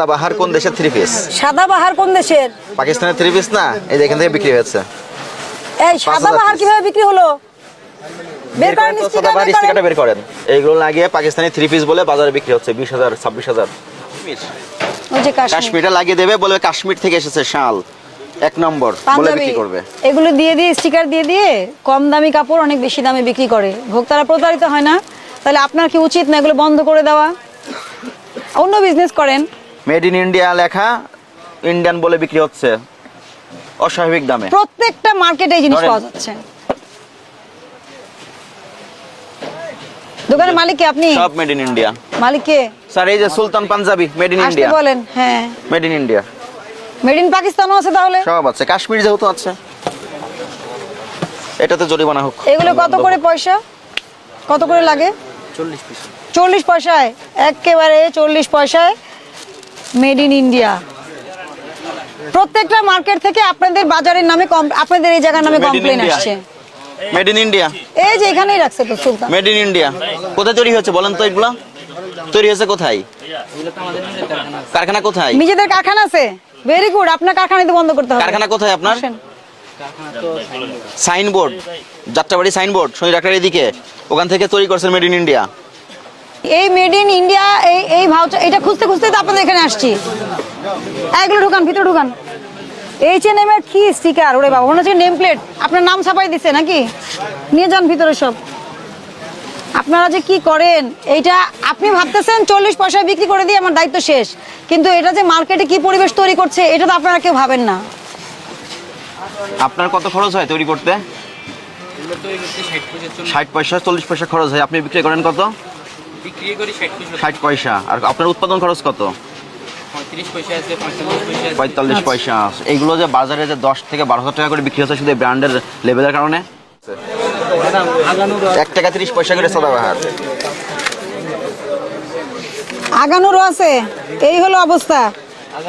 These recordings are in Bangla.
সাদাবাহার কোন দেশের থ্রি পিস সাদা বাহার কোন দেশের? পাকিস্তানের থ্রি পিস না? এই যে এখান থেকে বিক্রি হয়েছে। এই সাদা বাহার কীভাবে বিক্রি হলো? বের করেন সাদাবাহার স্টিকারটা বের করেন। এইগুলো লাগিয়ে পাকিস্তানি থ্রি পিস বলে বাজারে বিক্রি হচ্ছে বিশ হাজার ছাব্বিশ হাজার। কাশ্মীর। কাশ্মীরটা লাগিয়ে দেবে বলবে কাশ্মীর থেকে এসেছে শাল। এক নম্বর বলে বিক্রি করবে। এগুলো দিয়ে দিয়ে স্টিকার দিয়ে দিয়ে কম দামি কাপড় অনেক বেশি দামে বিক্রি করে। ভোক্তারা প্রতারিত হয় না। তাহলে আপনার কি উচিত না এগুলো বন্ধ করে দেওয়া? অন্য বিজনেস করেন। মেড ইন ইন্ডিয়া লেখা ইন্ডিয়ান বলে বিক্রি হচ্ছে। অস্বাভাবিক দামে। প্রত্যেকটা মার্কেটে এই জিনিস পাওয়া যাচ্ছে। দোকানের মালিক কে আপনি? সব মেড ইন ইন্ডিয়া মালিক কে? স্যার এই যে Sultan Punjabi made in India বলেন হ্যাঁ। Made in India made in পাকিস্তানও আছে তাহলে? সব আছে। কাশ্মীর যেহেতু আছে। এটাতে জরিমানা হোক। এগুলো কত করে পয়সা? কত করে লাগে? চল্লিশ পয়সায়। একেবারে চল্লিশ পয়সায় মেড ইন ইন্ডিয়া প্রত্যেকটা মার্কেট থেকে আপনাদের বাজারের নামে আপনাদের এই জায়গার নামে কমপ্লেন আসছে। মেড ইন ইন্ডিয়া এই যে এখানেই রাখছে তো সুলতান। মেড ইন ইন্ডিয়া কোথায় তৈরি হচ্ছে বলেন তো এগুলো? তৈরি হয়েছে কোথায়? কারখানা কোথায়? নিজেদের কারখানা আছে। ভেরি গুড আপনার কারখানা বন্ধ করতে হবে। কারখানা কোথায় আপনার। সাইনবোর্ড যাত্রাবাড়ি সাইনবোর্ড শনি ডাক্তার এদিকে। ওখান থেকে তৈরি করছেন মেড ইন ইন্ডিয়া এই মেড ইন ইন্ডিয়া এই এই ভাউচার এটা খুঁজতে খুঁজতে তো আপনাদের এখানে আসছি। এগুলো ঢুকান ভিতরে ঢুকান। এইচ এন এম এর কি স্টিকার ওরে বাবা মনে হচ্ছে নেম প্লেট আপনার নাম ছাপাই দিছে নাকি? নিয়ে যান ভিতরে সব। আপনারা যে কি করেন এইটা আপনি ভাবতেছেন চল্লিশ পয়সায় বিক্রি করে দিয়ে আমার দায়িত্ব শেষ। কিন্তু এটা যে মার্কেটে কি পরিবেশ তৈরি করছে এটা তো আপনারা কেউ ভাবেন না। আপনার কত খরচ হয় তৈরি করতে? ষাট পয়সা চল্লিশ পয়সা খরচ হয়। আপনি বিক্রি করেন কত? বিক্রি করি ষাট পয়সা। আর আপনার উৎপাদন খরচ কত? পঁয়ত্রিশ পয়সা আছে পঁয়তাল্লিশ পয়সা। এইগুলো যে বাজারে যে দশ থেকে বারো হাজার টাকা করে বিক্রি হচ্ছে শুধু ব্র্যান্ডের লেভেলের কারণে? এক টাকা তিরিশ পয়সা করে সদাবাহার। আগানোরও আছে। এই হলো অবস্থা।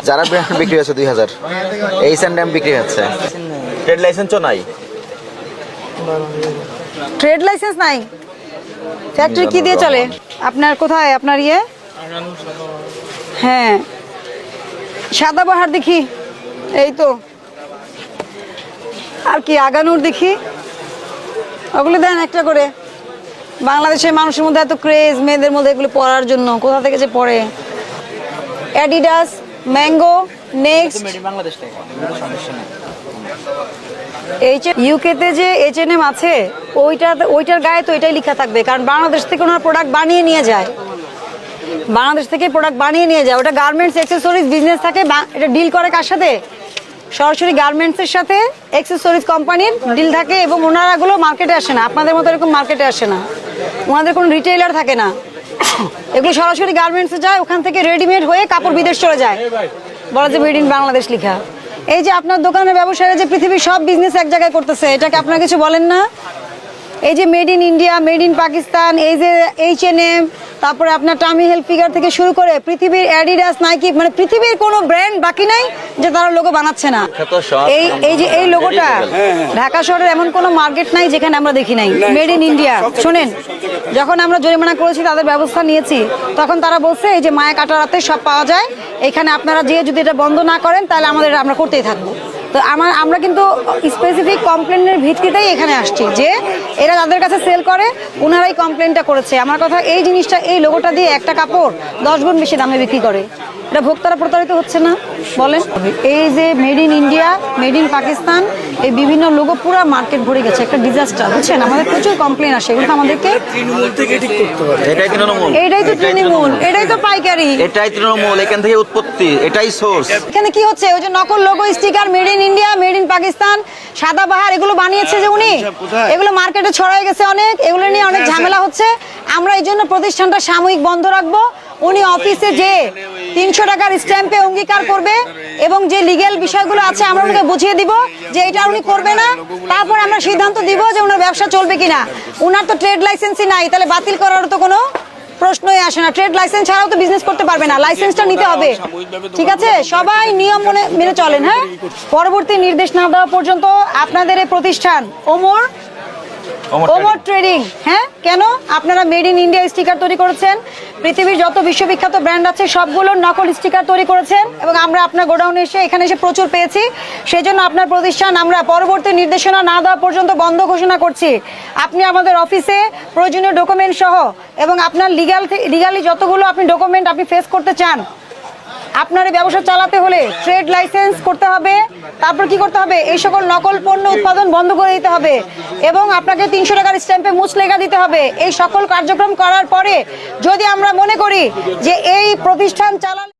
যারা ব্র্যান্ড বিক্রি হচ্ছে দুই হাজার। এই স্যান্ডাম বিক্রি হচ্ছে। ট্রেড লাইসেন্সও নাই? ট্রেড লাইসেন্স নাই। ফ্যাক্টরি কি দিয়ে চলে? আপনার কোথায়? আপনার ইয়ে? হ্যাঁ। সাদা বাহার দেখি। এই তো। আর কি, আগানুর দেখি। ওগুলো দেন একটা করে। বাংলাদেশের মানুষের মধ্যে এত ক্রেজ মেয়েদের মধ্যে এগুলো পড়ার জন্য। কোথা থেকে যে পড়ে? অ্যাডিডাস ম্যাঙ্গো নেক্সট বাংলাদেশ থেকে। এইচ ইউকেতে যে এইচ এন এম আছে, ওইটা, ওইটার গায়ে তো এটাই লেখা থাকবে, কারণ বাংলাদেশ থেকে ওনার প্রোডাক্ট বানিয়ে নিয়ে যায়। বাংলাদেশ থেকে প্রোডাক্ট বানিয়ে নিয়ে যায়, ওটা গার্মেন্টস অ্যাক্সেসরিজ বিজনেস থাকে এটা ডিল করে কার সাথে? সরাসরি গার্মেন্টসের সাথে অ্যাক্সেসরিজ কোম্পানির ডিল থাকে, এবং ওনারাগুলো মার্কেটে আসে না। আপনাদের মতো এরকম মার্কেটে আসে না। ওনাদের কোনো রিটেইলার থাকে না। এগুলো সরাসরি গার্মেন্টসে যায়, ওখান থেকে রেডিমেড হয়ে কাপড় বিদেশ চলে যায়। বলা যে মেড ইন বাংলাদেশ লেখা। এই যে আপনার দোকানের ব্যবসায়ীরা যে পৃথিবীর সব বিজনেস এক জায়গায় করতেছে এটাকে আপনারা কিছু বলেন না? এই যে made in India made in Pakistan এই যে এইচ এন এম তারপরে আপনার টামি হেলথ ফিগার থেকে শুরু করে পৃথিবীর অ্যাডিডাস নাইকি মানে পৃথিবীর কোনো ব্র্যান্ড বাকি নাই যে তারা লোগো বানাচ্ছে না। এই এই যে এই লোগোটা ঢাকা শহরের এমন কোনো মার্কেট নাই যেখানে আমরা দেখি নাই। মেড ইন ইন্ডিয়া শুনেন যখন আমরা জরিমানা করেছি তাদের ব্যবস্থা নিয়েছি তখন তারা বলছে এই যে মায়া কাটারাতে সব পাওয়া যায় এখানে আপনারা যে যদি এটা বন্ধ না করেন, তাহলে আমাদের আমরা করতেই থাকব। তো আমার, আমরা কিন্তু স্পেসিফিক কমপ্লেনের ভিত্তিতেই এখানে আসছি যে এরা তাদের কাছে সেল করে ওনারাই কমপ্লেনটা করেছে। আমার কথা, এই জিনিসটা, এই লোগোটা দিয়ে একটা কাপড় দশ গুণ বেশি দামে বিক্রি করে। এটা ভোক্তারা প্রতারিত হচ্ছে না বলেন। এই যে made in India made in Pakistan এই বিভিন্ন লোগো পুরো মার্কেট ভরে গেছে একটা ডিজাস্টার বুঝছেন? আমাদের প্রচুর কমপ্লেন আসে এগুলো আমাদেরকে এটাই তৃণমূল। এইটাই তো তৃণমূল এটাই তো পাইকারি। এটাই তৃণমূল এখান থেকে উৎপত্তি এটাই সোর্স এখানে কি হচ্ছে? ওই যে নকল logo sticker made in India made in Pakistan সাদা বাহার এগুলো বানিয়েছে যে উনি। এগুলো মার্কেটে ছড়াই গেছে অনেক এগুলো নিয়ে অনেক ঝামেলা হচ্ছে। আমরা এই জন্য প্রতিষ্ঠানটা সাময়িক বন্ধ রাখব। উনি অফিসে যে তিনশো টাকার স্ট্যাম্পে অঙ্গীকার করবে এবং যে লিগেল বিষয়গুলো আছে আমরা ওনাকে বুঝিয়ে দিব যে এটা উনি করবে না। তারপর আমরা সিদ্ধান্ত দিব যে ওনার ব্যবসা চলবে কিনা। ওনার তো ট্রেড লাইসেন্সই নাই, তাহলে বাতিল করার তো কোনো প্রশ্নই আসে না। ট্রেড লাইসেন্স ছাড়াও তো বিজনেস করতে পারবে না লাইসেন্সটা নিতে হবে। ঠিক আছে? সবাই নিয়ম মনে মেনে চলেন হ্যাঁ? পরবর্তী নির্দেশ না দেওয়া পর্যন্ত আপনাদের প্রতিষ্ঠান, ওমর ওমর ট্রেডিং হ্যাঁ? কেন? আপনারা মেড ইন ইন্ডিয়া স্টিকার তৈরি করেছেন। পৃথিবীর যত বিশ্ববিখ্যাত ব্র্যান্ড আছে, সবগুলোর নকল স্টিকার তৈরি করেছেন এবং আমরা আপনার গোডাউনে এসে এখানে এসে প্রচুর পেয়েছি। সেই জন্য আপনার প্রতিষ্ঠান আমরা পরবর্তী নির্দেশনা না দেওয়া পর্যন্ত বন্ধ ঘোষণা করছি। আপনি আমাদের অফিসে প্রয়োজনীয় ডকুমেন্ট সহ এবং আপনার লিগাল লিগালি যতগুলো আপনি ডকুমেন্ট আপনি ফেস করতে চান আপনার ব্যবসা চালাতে হলে ট্রেড লাইসেন্স করতে হবে, তারপর কি করতে হবে? এই সকল নকল পণ্য উৎপাদন বন্ধ করে দিতে হবে এবং আপনাকে তিনশো টাকার স্ট্যাম্পে মুছ লেখা দিতে হবে। এই সকল কার্যক্রম করার পরে যদি আমরা মনে করি যে এই প্রতিষ্ঠান চালান